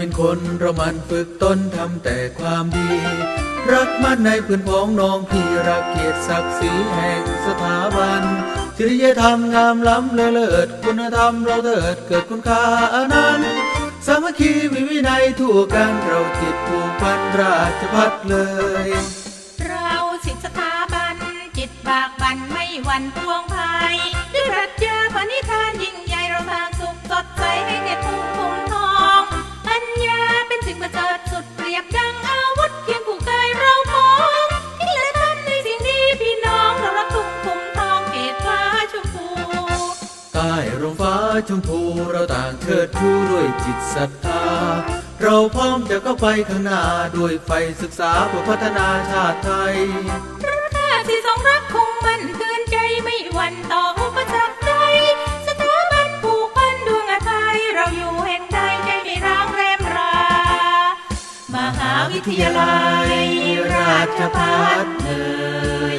เป็นคนเรามันฝึกตนทำแต่ความดี รักมันในเพื่อนพ้องน้องพี่รักเกียรติศักดิ์ศรีแห่งสถาบันจริยธรรมงามล้ำเลอเลิศคุณธรรมเราเถิดเกิดคุณค่าอนันต์สามัคคีมีวินัยทั่วกันเราจิตผูกพันราชพัฒเลย เราสิทธสถาบัน จิตบากบันไม่หวั่นพวงภัยด้วยรัชญาปณิธานยิ่งใหญ่เราสร้างสุขสดใสให้แก่ทุ่งทุ่ง ชมพูเราต่างเชิดชูด้วยจิตศรัทธา เราพร้อมจะเข้าไปข้างหน้าด้วยไฟศึกษาเพื่อพัฒนาชาติไทยถ้าที่ทรงรักคงมั่นเกินใจไม่หวั่นต่ออุปสรรคใดสถาบันผูกพันดวงอาทัยเราอยู่แห่งใดใจไม่ร้างแรมรา มหาวิทยาลัยราชภัฏเอ่ย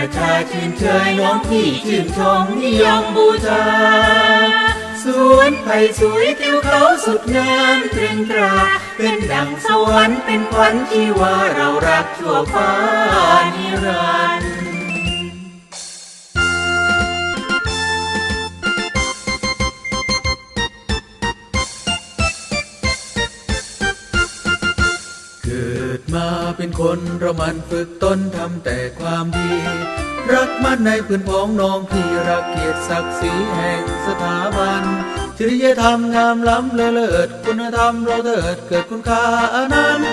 ประชาชื่นเชยน้องพี่ชื่นชมนิยมบูชา สวนไผ่สวยทิวเขาสุดงามตรึงตรา เป็นดังสวรรค์เป็นขวัญที่ว่าเรารักชั่วฟ้านิรันดร์ เป็นคนเรามันฝึกตนทำแต่ความดี รักมันในเพื่อนพ้องน้องพี่รักเกียรติศักดิ์ศรีแห่งสถาบันจริยธรรมงามล้ำเลอเลิศคุณธรรมเราเถิดเกิดคุณค่าอนันต์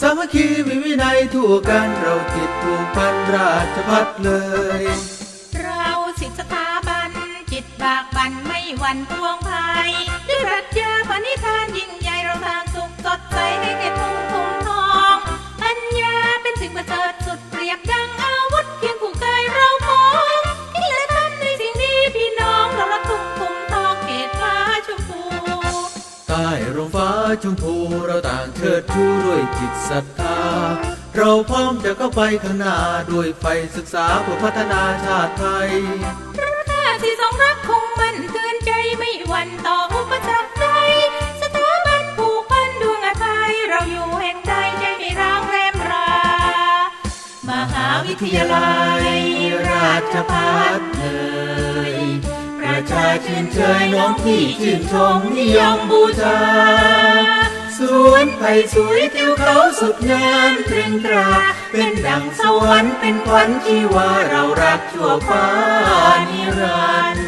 สามัคคีมีวินัยทั่วกันเราจิตผูกพันราชพัฒเลย เราสิทธสถาบัน จิตบากบันไม่หวั่นพวงภัยด้วยรัชญาปณิธานยิ่งใหญ่เราสร้างสุขสดใสให้แก่ทุ่งทุ่ง มฟ้าชมพูเราต่างเชิดชูด้วยจิตศรัทธา เราพร้อมจะเข้าไปข้างหน้าด้วยไฟศึกษาเพื่อพัฒนาชาติไทยถ้าที่ทรงรักคงมั่นเกินใจไม่หวั่นต่ออุปสรรคใดสถาบันผูกพันดวงอาทัยเราอยู่แห่งใดใจไม่ร้างแรมรา มหาวิทยาลัยราชภัฏเอ่ย ประชาชื่นเชยน้องพี่ชื่นชมนิยมบูชา สวนไผ่สวยทิวเขาสุดงามตรึงตรา เป็นดังสวรรค์เป็นขวัญที่ว่าเรารักชั่วฟ้านิรันดร์